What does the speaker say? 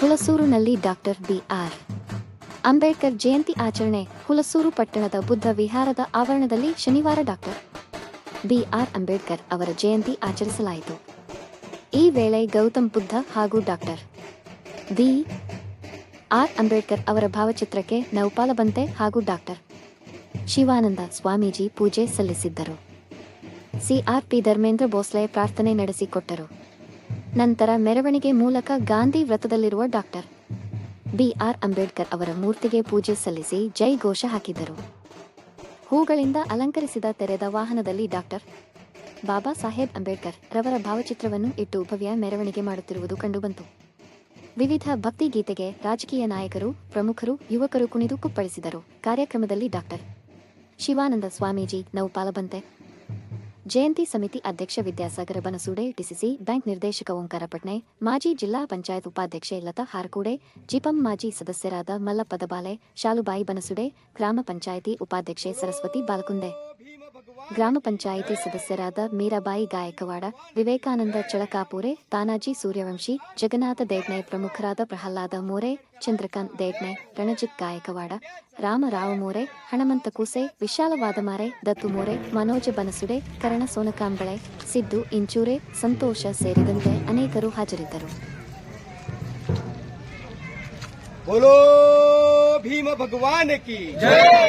ಹುಲಸೂರಿನಲ್ಲಿ doctor B R. Ambedkar Jayanti ಆಚರಣೆ, ಹುಲಸೂರು ಪಟ್ಟಣದ ಬುದ್ಧ ವಿಹಾರದ ಆವರಣದಲ್ಲಿ ಶನಿವಾರ ಡಾಕ್ಟರ್ ಬಿಆರ್ ಅಂಬೇಡ್ಕರ್ ಅವರ ಜಯಂತಿ ಆಚರಿಸಲಾಯಿತು. ಈ ವೇಳೆ ಗೌತಮ್ ಬುದ್ಧ ಹಾಗೂ ಡಾಕ್ಟರ್ ಬಿ ಆರ್ ಅಂಬೇಡ್ಕರ್ ಅವರ ಭಾವಚಿತ್ರಕ್ಕೆ ನೌಪಾಲಬಂತೆ ಹಾಗೂ ಡಾಕ್ಟರ್ ಶಿವಾನಂದ ಸ್ವಾಮೀಜಿ ಪೂಜೆ ಸಲ್ಲಿಸಿದ್ದರು. ಸಿಆರ್ಪಿ ಧರ್ಮೇಂದ್ರ ಭೋಸ್ಲೆ ಪ್ರಾರ್ಥನೆ ನಡೆಸಿಕೊಟ್ಟರು. ನಂತರ ಮೆರವಣಿಗೆ ಮೂಲಕ ಗಾಂಧಿ ವೃತ್ತದಲ್ಲಿರುವ ಡಾಕ್ಟರ್. ಬಿಆರ್ ಅಂಬೇಡ್ಕರ್ ಅವರ ಮೂರ್ತಿಗೆ ಪೂಜೆ ಸಲ್ಲಿಸಿ ಜೈ ಘೋಷ ಹಾಕಿದರು. ಹೂಗಳಿಂದ ಅಲಂಕರಿಸಿದ ತೆರೆದ ವಾಹನದಲ್ಲಿ ಡಾಕ್ಟರ್. ಬಾಬಾ ಸಾಹೇಬ್ ಅಂಬೇಡ್ಕರ್ ರವರ ಭಾವಚಿತ್ರವನ್ನು ಇಟ್ಟು ಭವ್ಯ ಮೆರವಣಿಗೆ ಮಾಡುತ್ತಿರುವುದು ಕಂಡುಬಂತು. ವಿವಿಧ ಭಕ್ತಿ ಗೀತೆಗೆ ರಾಜಕೀಯ ನಾಯಕರು, ಪ್ರಮುಖರು, ಯುವಕರು ಕುಣಿದು ಕುಪ್ಪಳಿಸಿದರು. ಕಾರ್ಯಕ್ರಮದಲ್ಲಿ ಡಾಕ್ಟರ್. ಶಿವಾನಂದ ಸ್ವಾಮೀಜಿ, ನೌಪಾಲಬಂತೆ. ಜಯಂತಿ ಸಮಿತಿ ಅಧ್ಯಕ್ಷ ವಿದ್ಯಾಸಾಗರ ಬನಸೂಡೆ, ಡಿಸಿಸಿ ಬ್ಯಾಂಕ್ ನಿರ್ದೇಶಕ ಓಂಕಾರ ಪಟ್ನೆ ಮಾಜಿ ಜಿಲ್ಲಾ ಪಂಚಾಯತ್ ಉಪಾಧ್ಯಕ್ಷೆ ಲತಾ ಹಾರಕೂಡೆ, ಜಿಪಂ ಮಾಜಿ ಸದಸ್ಯರಾದ ಮಲ್ಲಪ್ಪದಬಾಲೆ ಶಾಲುಬಾಯಿ ಬನಸುಡೆ, ಗ್ರಾಮ ಪಂಚಾಯಿತಿ ಉಪಾಧ್ಯಕ್ಷೆ ಸರಸ್ವತಿ ಬಾಲಕುಂದೆ. ಗ್ರಾಮ ಪಂಚಾಯಿತಿ ಸದಸ್ಯರಾದ ಮೀರಾಬಾಯಿ ಗಾಯಕವಾಡ, ವಿವೇಕಾನಂದ ಚಳಕಾಪೂರೆ, ತಾನಾಜಿ ಸೂರ್ಯವಂಶಿ, ಜಗನ್ನಾಥ ದೇಡ್ನೆ ಪ್ರಮುಖರಾದ ಪ್ರಹ್ಲಾದ ಮೋರೆ, ಚಂದ್ರಕಾಂತ್ ದೇಡ್ನೆ, ರಣಜಿತ್ ಗಾಯಕವಾಡ ರಾಮರಾವ್ ಮೋರೆ, ಹಣಮಂತ ಕೂಸೆ ವಿಶಾಲವಾದ ಮಾರೆ ದತ್ತು ಮೋರೆ, ಮನೋಜ ಬನಸುಡೆ, ಕರಣ ಸೋನಕಾಂಬಳೆ, ಸಿದ್ದು ಇಂಚೂರೆ, ಸಂತೋಷ ಸೇರಿದಂತೆ ಅನೇಕರು ಹಾಜರಿದ್ದರು. ಭೀಮ ಭಗವಾನ ಕಿ ಜೈ!